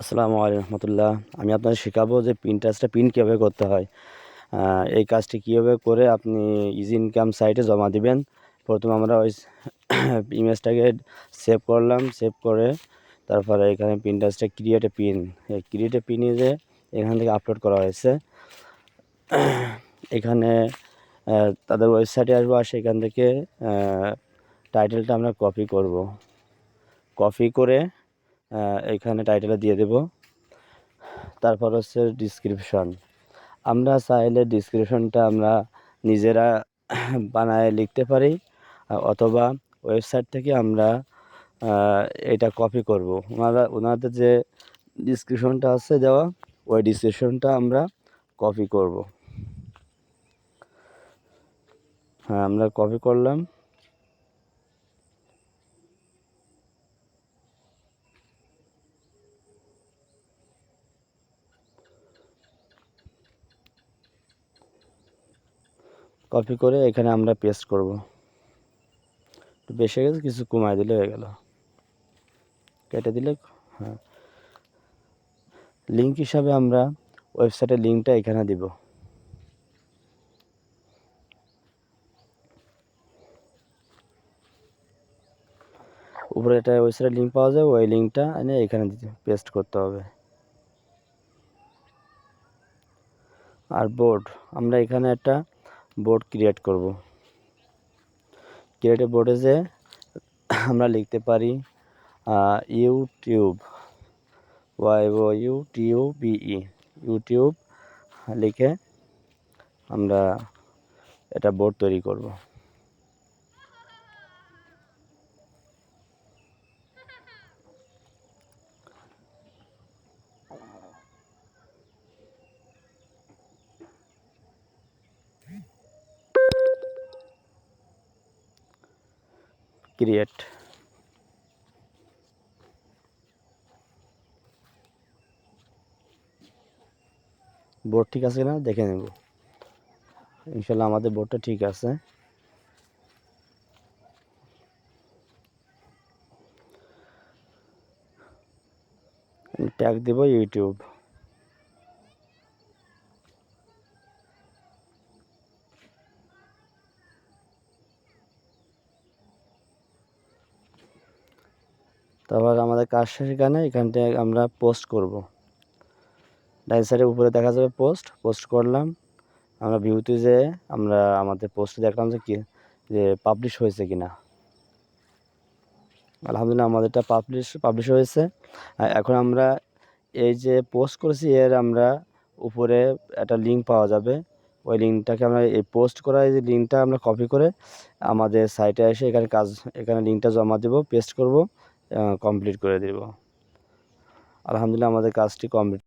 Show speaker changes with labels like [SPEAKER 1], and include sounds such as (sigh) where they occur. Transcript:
[SPEAKER 1] আসসালামু আলাইকুম রহমতুল্লাহ। আমি আপনাদের শেখাবো যে প্রিন্টার্সটা প্রিন্ট কীভাবে করতে হয়। এই কাজটি কীভাবে করে আপনি ইজি ইনকাম সাইটে জমা দিবেন। প্রথমে আমরা ওই (coughs) ইমেজটাকে সেভ করলাম সেভ করে তারপরে এখানে প্রিন্টার্সটা ক্রিয়েট পিন এই ক্রিয়েট পিন যে এখান থেকে আপলোড করা হয়েছে। (coughs) এখানে তাদের ওয়েবসাইটে আসব আর সেখান থেকে টাইটেলটা আমরা কপি করব। কপি করে এখানে টাইটেলে দিয়ে দেব। তারপর হচ্ছে ডিসক্রিপশন আমরা চাইলে ডিসক্রিপশনটা আমরা নিজেরা (coughs) বানায় লিখতে পারি অথবা ওয়েবসাইট থেকে আমরা এটা কপি করব। ওনারা, ওনাদের যে ডিসক্রিপশনটা আছে দেওয়া, ওই ডিসক্রিপশনটা আমরা কপি করব। হ্যাঁ আমরা কপি করলাম। কপি করে এখানে আমরা পেস্ট করব। একটু বেশি গেছে, কিছু কমায় দিলে হয়ে গেল। কেটে দিলে হ্যাঁ। লিঙ্ক হিসাবে আমরা ওয়েবসাইটের লিঙ্কটা এখানে দিব। উপরে একটা ওয়েবসাইটের লিঙ্ক পাওয়া যায় ওই লিঙ্কটা এনে এখানে পেস্ট করতে হবে। আর বোর্ড আমরা এখানে একটা বোর্ড ক্রিয়েট করব। ক্রিয়েট বোর্ডে যে আমরা লিখতে পারি YouTube Y O U T U B E YouTube লিখে আমরা এটা বোর্ড তৈরি করব। ক্রিয়েট। বোর্ড ঠিক আছে না দেখে নেব। ইনশাল্লাহ আমাদের বোর্ডটা ঠিক আছে। ট্যাগ দেব ইউটিউব তারপর আমাদের কাজ শেষ এখানে, এখান থেকে আমরা পোস্ট করব। ডাইন সাইডের উপরে দেখা যাবে পোস্ট পোস্ট করলাম। আমরা ভিউতে যে আমরা আমাদের পোস্ট দেখলাম যে কি, যে পাবলিশ হয়েছে কি না আলহামদুলিল্লাহ আমাদেরটা পাবলিশ পাবলিশ হয়েছে। এখন আমরা এই যে পোস্ট করেছি, এর আমরা উপরে একটা লিঙ্ক পাওয়া যাবে। ওই লিঙ্কটাকে আমরা এই পোস্ট করা, এই যে লিঙ্কটা আমরা কপি করে আমাদের সাইটে এসে এখানে কাজ, এখানে লিঙ্কটা জমা দেব পেস্ট করব। কমপ্লিট করে দেব। আলহামদুলিল্লাহ আমাদের কাজটি কমপ্লিট